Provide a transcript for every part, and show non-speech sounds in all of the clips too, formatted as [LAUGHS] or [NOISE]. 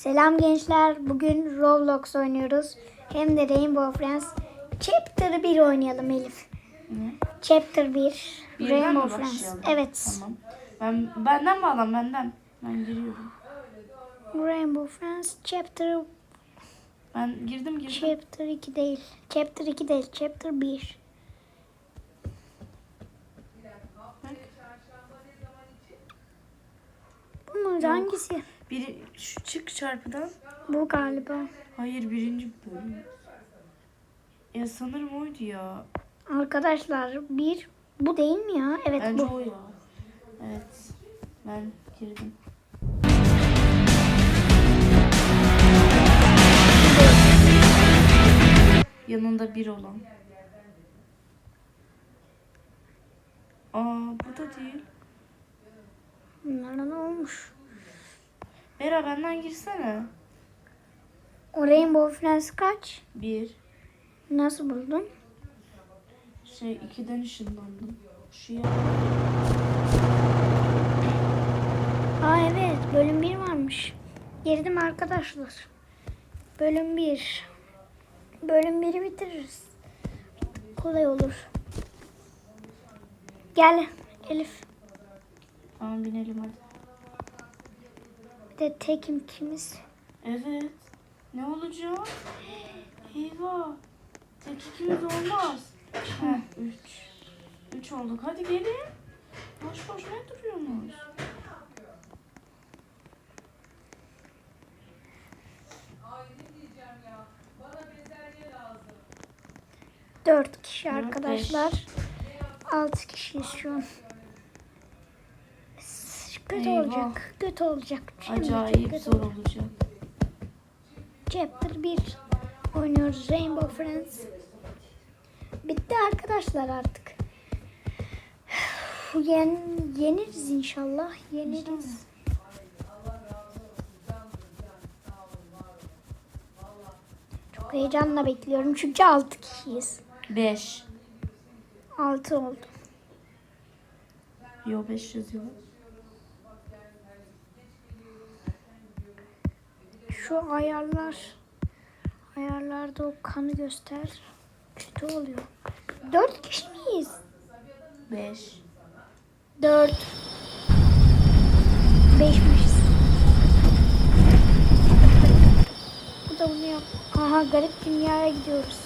Selam gençler. Bugün Roblox oynuyoruz. Hem de Rainbow Friends. Chapter 1 oynayalım Elif. Ne? Chapter 1. Birden mi Rainbow Friends. başlayalım? Evet. Tamam. Ben benden bağlan benden. Ben giriyorum. Rainbow Friends Chapter Ben girdim girdim. Chapter 2 değil. Chapter 2 değil. Chapter 1. Bak. Bu mu? Hangisi? Biri şu çık çarpıdan. Bu galiba. Hayır birinci bölüm. Ya sanırım oydu ya. Arkadaşlar bir bu değil mi ya? Evet Bence bu. o ya. Evet. Ben girdim. Yanında bir olan. Aa bu da değil. Bunlara ne olmuş? Bera benden girsene. O Rainbow Friends kaç? Bir. Nasıl buldun? Şey ikiden ışınlandım. Şu ya. Aa evet bölüm 1 varmış. Girdim arkadaşlar. Bölüm 1. Bölüm 1'i bitiririz. Kolay olur. Gel Elif. Tamam binelim hadi. De tekim ikimiz. Evet. Ne olacak? Eyvah. Tek ikimiz olmaz. Heh, üç. Üç olduk. Hadi gelin. Boş boş ne duruyorsunuz? Dört kişi arkadaşlar. Altı kişiyiz şu an. Kötü Eyvah. olacak. Kötü olacak. Şimdi Acayip kötü zor olacak. olacak. Chapter 1 oynuyoruz Rainbow Friends. Bitti arkadaşlar artık. [SIGHS] Yen, yeniriz inşallah. Yeniriz. Çok heyecanla bekliyorum çünkü 6 kişiyiz. Beş. 6 oldu. Yo beş yazıyor. Şu ayarlar ayarlarda o kanı göster. Kötü oluyor. 4 kişi miyiz? Beş. 4 5'mişiz. Bu da bunu yap. Aha garip dünyaya gidiyoruz.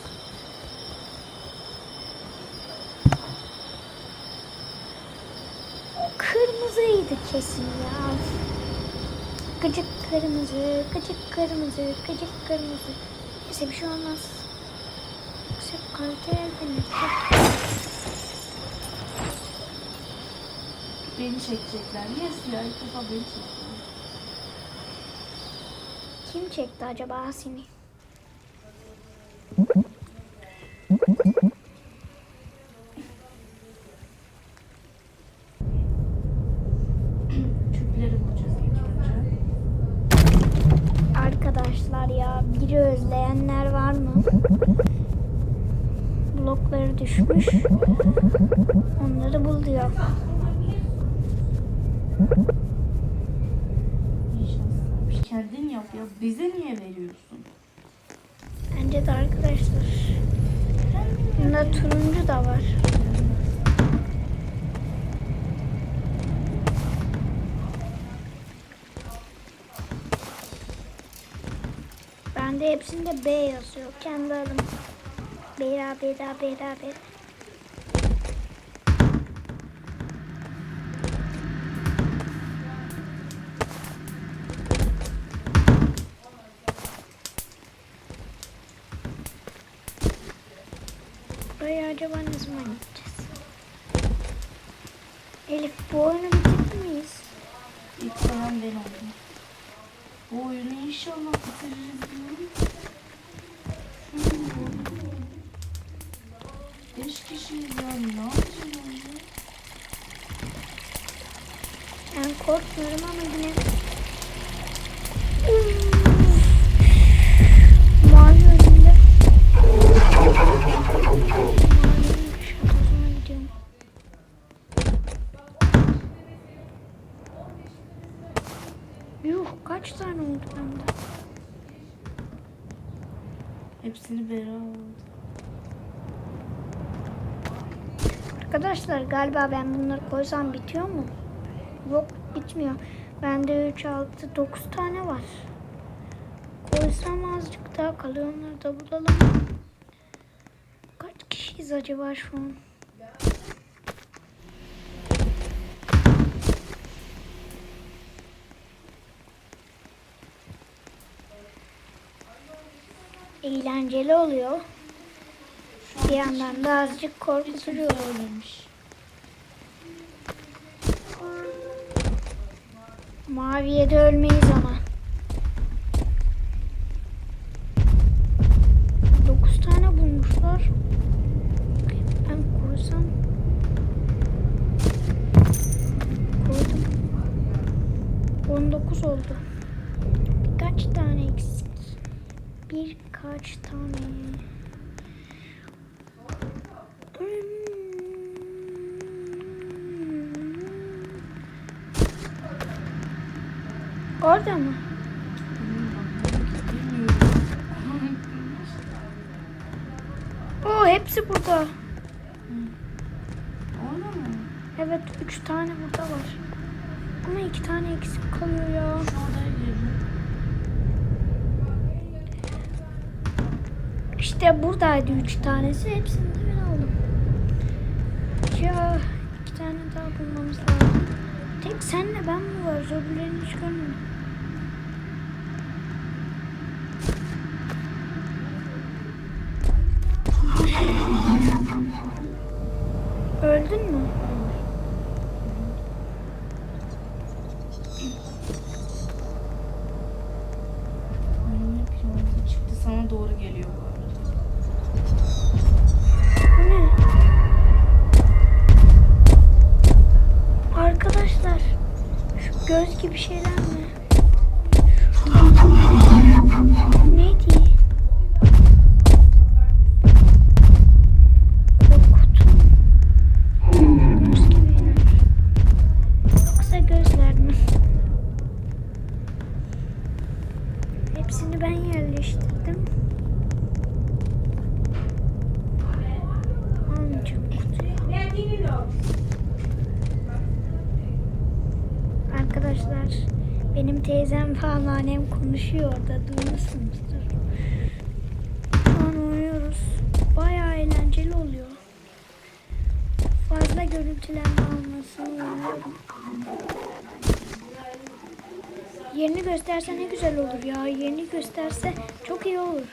O kırmızıydı kesin ya. Gıcık kırmızı, gıcık kırmızı, gıcık kırmızı. Neyse bir şey olmaz. Yoksa kaliteli Beni çekecekler. Yes ya ilk defa beni çekecekler. Kim çekti acaba seni? Blokları düşmüş. Onları bul diyor. Kendin yap ya. Bize niye veriyorsun? Bence de arkadaşlar. Bunda turuncu da var. Bende hepsinde B yazıyor. Kendi adım. Bera bera bera bera. Buraya acaba ne zaman gideceğiz? Elif bu oyunu bitirdi miyiz? İlk sayan ben oldum. Bu oyunu inşallah Yuh kaç tane oldu bende? Hepsini Bera aldı. Arkadaşlar galiba ben bunları koysam bitiyor mu? Yok bitmiyor. Bende 3, 6, 9 tane var. Koysam azıcık daha kalıyor. Onları da bulalım. Kaç kişiyiz acaba şu an? Eğlenceli oluyor. Bir yandan da azıcık korkutucu. Söylemiş. Maviye de ölmeyiz ama. 9 tane bulmuşlar. Ben koysam. Koydum. 19 oldu. Kaç tane eksik? Birkaç tane. Orada mı? Oo hepsi burada. Orada mı? Evet üç tane burada var. Ama iki tane eksik kalıyor ya. Şu girdim. İşte buradaydı üç tanesi. Hepsini de ben aldım. Ya iki tane daha bulmamız lazım. Tek senle ben mi varız? Öbürlerini hiç görmedim. Öldün mü? Göz gibi şeyler Arkadaşlar benim teyzem falan annem konuşuyor orada duymuşsunuzdur. Şu an oynuyoruz. Bayağı eğlenceli oluyor. Fazla görüntülenme almasını umuyorum. Yerini gösterse ne güzel olur ya. Yerini gösterse çok iyi olur.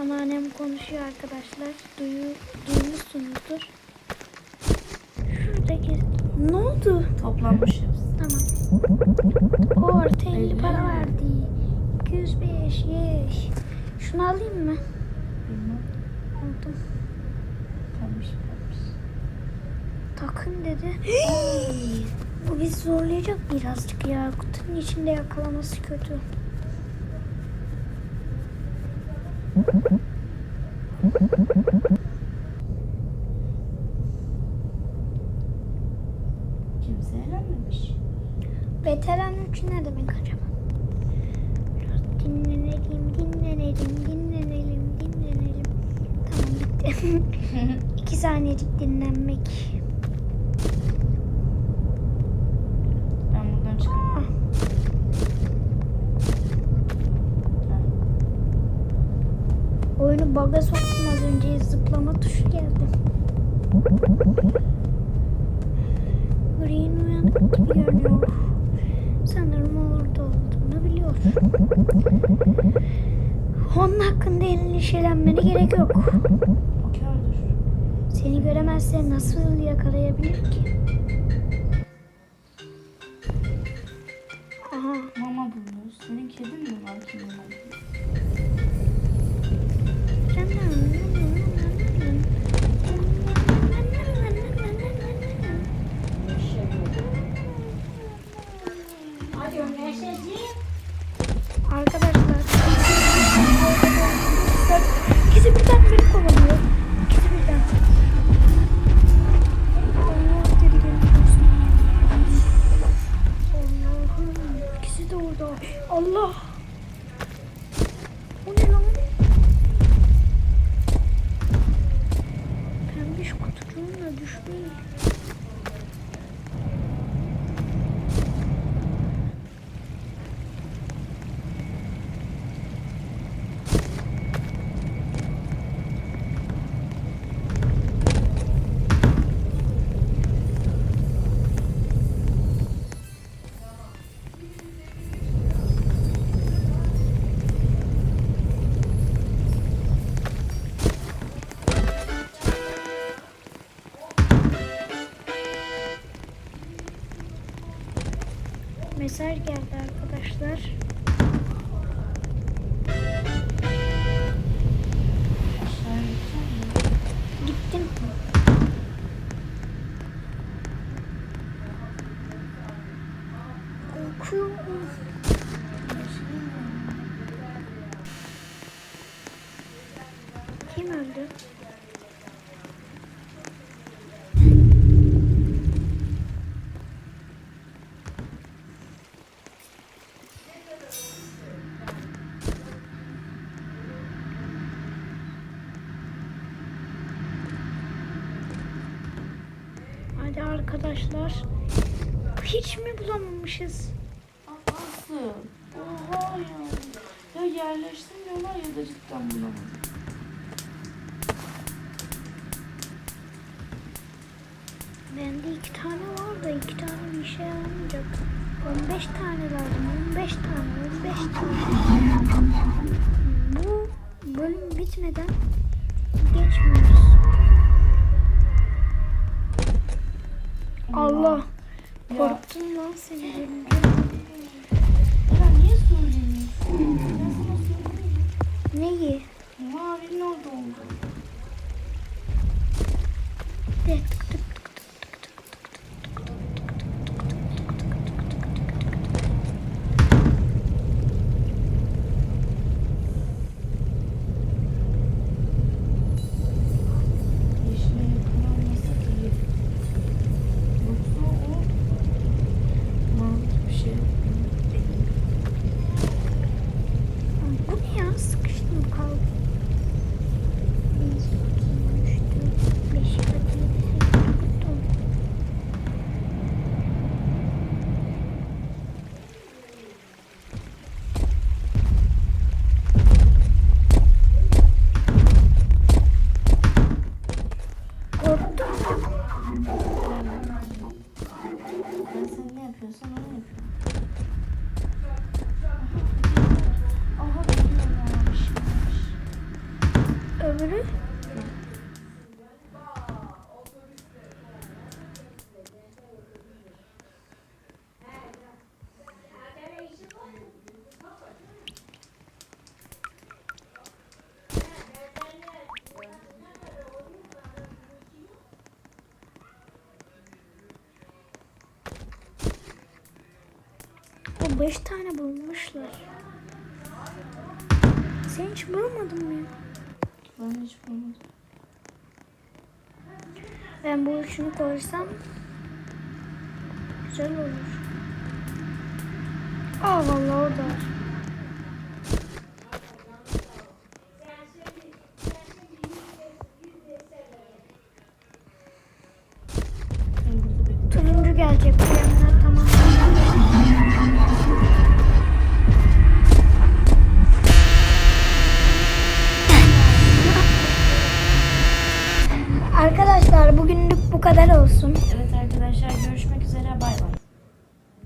Anneannem konuşuyor arkadaşlar. Duyu, duymuşsunuzdur. Şuradaki... Ne oldu? Toplanmış hepsi. Tamam. Orta 50 para verdi. 205 yeş. Şunu alayım mı? Bilmem. Aldım. Kalmış kalmış. Takın dedi. [GASPS] Bu bizi zorlayacak birazcık ya. Kutunun içinde yakalaması kötü. 3 ne demek acaba? Biraz dinlenelim, dinlenelim, dinlenelim, dinlenelim. Tamam bitti. [LAUGHS] 2 saniyecik dinlenmek. Ben buradan çıkamam. Oyunu bug'a soktum az önce zıplama tuşu geldi. [LAUGHS] Green uyanık gibi görünüyor. Sanırım orada olduğunu biliyor. Onun hakkında endişelenmene gerek yok. Kördür. Seni göremezse nasıl yakalayabilir ki? Aha. Mama buluyoruz. Senin kedin mi var ki mama buluyor? Mesaj geldi arkadaşlar. Arkadaşlar. Hiç mi bulamamışız? Nasıl? Oha ya. Ya yerleştim diyorlar ya da cidden bulamadım. Bende iki tane var da iki tane bir işe yaramayacak. 15 tane lazım. 15 tane. 15 tane. Bu bölüm bitmeden geçmiyoruz. Allah. Korktum lan seni görünce. Ben sen ne yapıyorsan onu yapıyorum. Aha var. Öbürü? Beş tane bulmuşlar. Sen hiç bulamadın mı? Ben hiç bulmadım. Ben bu üçünü koysam güzel olur. Aa vallahi orada. var.